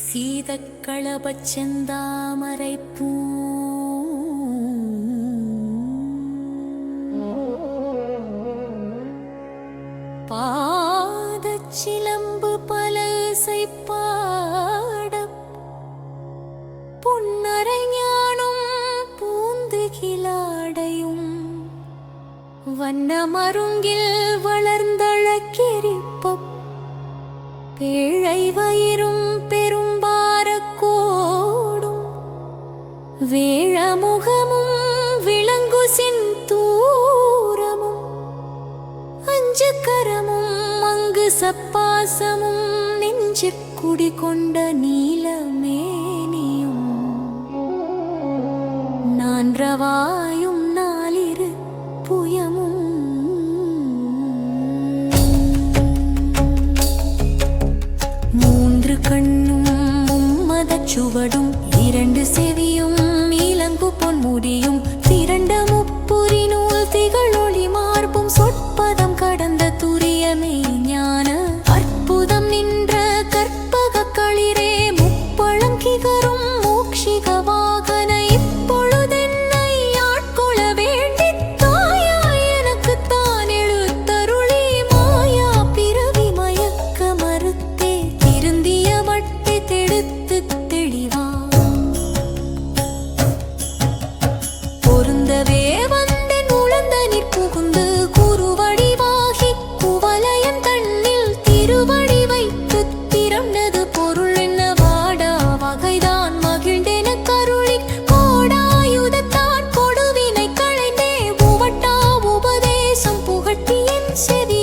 சீதக்களபச் செந்தாமரை பூ பாதச் சிலம்பு பல இசைப்பாடம் பொன்னரை ஞானும் பூந்துகிலாடையும் வண்ண மருங்கில் வளர்ந்தழக்கிரிப்பப் வேழமுகமும் விளங்கு தூரமும் அஞ்சு கரமும் அங்கு சப்பாசமும் நெஞ்சிற் குடிகொண்ட நீலமேனியும் நான்றவாயும் நாளிரு புயமும். மூன்று கண்ணும் மும்மதச் சுவடும் துரியமே se dio.